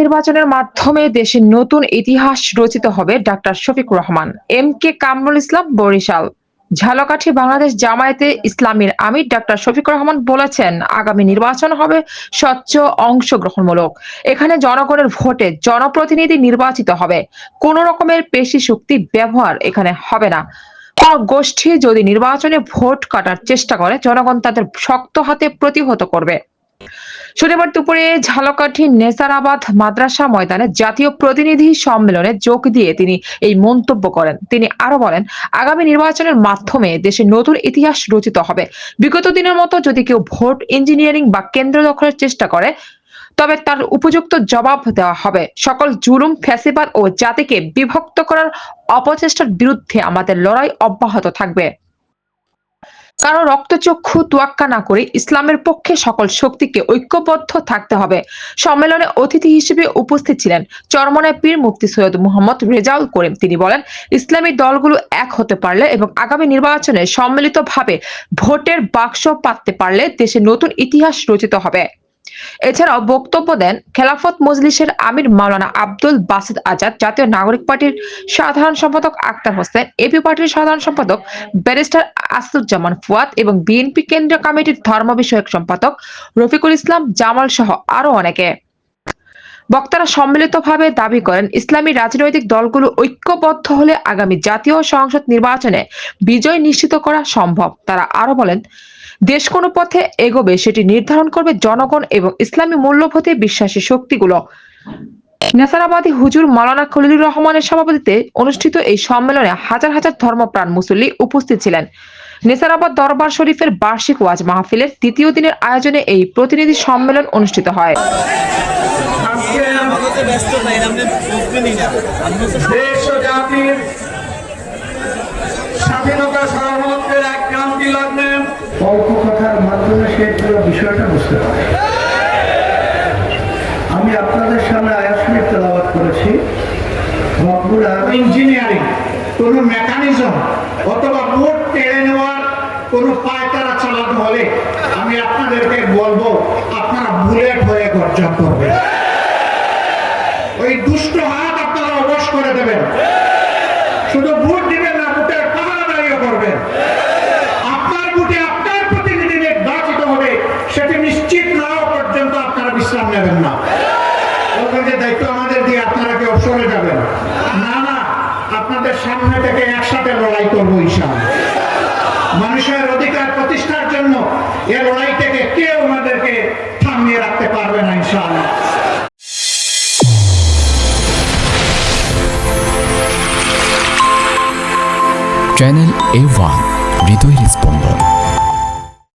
নির্বাচনের মাধ্যমে দেশের নতুন ইতিহাস রচিত হবে doctor Shafiq Rahman. M K Kamrul Islam, Barishal. Jhalokathi, Bangladesh জামায়াতে ইসলামীর আমির ডাক্তার শফিক রহমান বলেছেন, আগামী নির্বাচন হবে স্বচ্ছ, অংশগ্রহণমূলক। এখানে জনগণের ভোটে জনপ্রতিনিধি নির্বাচিত হবে। কোন রকমের পেশি শক্তি ব্যবহার এখানে হবে না। কোন গোষ্ঠী যদি নির্বাচনে ভোট কাটার চেষ্টা করে, জনগণ তাদের শক্ত হাতে প্রতিহত করবে। শনিবার দুপুরে ঝালকাঠি নেসারাবাদ মাদ্রাসা ময়দানে জাতীয় প্রতিনিধি সম্মেলনে যোগ দিয়ে তিনি এই মন্তব্য করেন। তিনি আরও বলেন, আগামী নির্বাচনের মাধ্যমে দেশে নতুন ইতিহাস রচিত হবে। বিগত দিনের মতো যদি কেউ ভোট ইঞ্জিনিয়ারিং বা কেন্দ্র দখলের চেষ্টা করে, তবে তার উপযুক্ত জবাব দেওয়া হবে। সকল জুলুম, ফ্যাসিবাদ ও জাতিকে বিভক্ত করার অপচেষ্টার বিরুদ্ধে আমাদের লড়াই অব্যাহত থাকবে। কারও রক্তচক্ষু তুয়াক্কা না করে ইসলামের পক্ষে সকল শক্তিকে ঐক্যবদ্ধ থাকতে হবে। সম্মেলনে অতিথি হিসেবে উপস্থিত ছিলেন চরমনায় পীর মুক্তি সৈয়দ মোহাম্মদ রেজাউল করিম। তিনি বলেন, ইসলামী দলগুলো এক হতে পারলে এবং আগামী নির্বাচনে সম্মিলিতভাবে ভোটের বাক্স পাততে পারলে দেশে নতুন ইতিহাস রচিত হবে। এছাড়াও বক্তব্য দেন খেলাফত মজলিসের আমির মাওলানা আব্দুল বাসিদ আজাদ, জাতীয় নাগরিক পার্টির সাধারণ সম্পাদক আক্তার হোসেন, এপি পার্টির সাধারণ সম্পাদক ব্যারিস্টার আসুজ্জামান ফুয়াদ এবং বিএনপি কেন্দ্রীয় কমিটির ধর্ম বিষয়ক সম্পাদক রফিকুল ইসলাম জামাল সহ আরও অনেকে। বক্তারা সম্মিলিতভাবে দাবি করেন, ইসলামী রাজনৈতিক দলগুলো ঐক্যবদ্ধ হলে আগামী জাতীয় সংসদ নির্বাচনে বিজয় নিশ্চিত করা সম্ভব। তারা আরও বলেন দেশ কোন পথে এগোবে, সেটি নির্ধারণ করবে জনগণ এবং ইসলামী মূল্যবোধে বিশ্বাসী শক্তিগুলো। নেসারাবাদী হুজুর মালানা খলিলুর রহমানের সভাপতিতে অনুষ্ঠিত এই সম্মেলনে হাজার হাজার ধর্মপ্রাণ মুসল্লি উপস্থিত ছিলেন। নেসারাবাদ দরবার শরীফের বার্ষিক ওয়াজ মাহফিলের তৃতীয় দিনের আয়োজনে এই প্রতিনিধি সম্মেলন অনুষ্ঠিত হয়। আজকে অল্প কথার মাধ্যমে সে পুরো বিষয়টা বুঝতে পারে। আমি আপনাদের সামনে শরীফ তেলাওয়াত করেছি। রব্বুল ইঞ্জিনিয়ারিং, কোন মেকানিজম অথবা বোট কেড়ে নেওয়ার কোন পায়তারা চালাতে হলে আমি আপনাদেরকে বলব, আপনারা বুলেট হয়ে গর্জন করবেন। ওই দুষ্ট হাত আপনারা অবশ করে দেবেন। শুধু ভোট দিবেন না ভোটের পাহারাদারিও করবেন আপনার ভোটে আপনার প্রতিনিধি নির্বাচিত হবে সেটি নিশ্চিত না হওয়া পর্যন্ত আপনারা বিশ্রাম নেবেন না বলবেন যে দায়িত্ব আমাদের দিয়ে আপনারা কি অবসরে যাবেন না না আপনাদের সামনে থেকে একসাথে লড়াই করব ঈশান মানুষের অধিকার প্রতিষ্ঠার জন্য এ লড়াই থেকে কেউ আমাদেরকে থামিয়ে রাখতে পারবে না, ইনশাআল্লাহ। চ্যানেল এ ওয়ান হৃদয় স্পন্দন।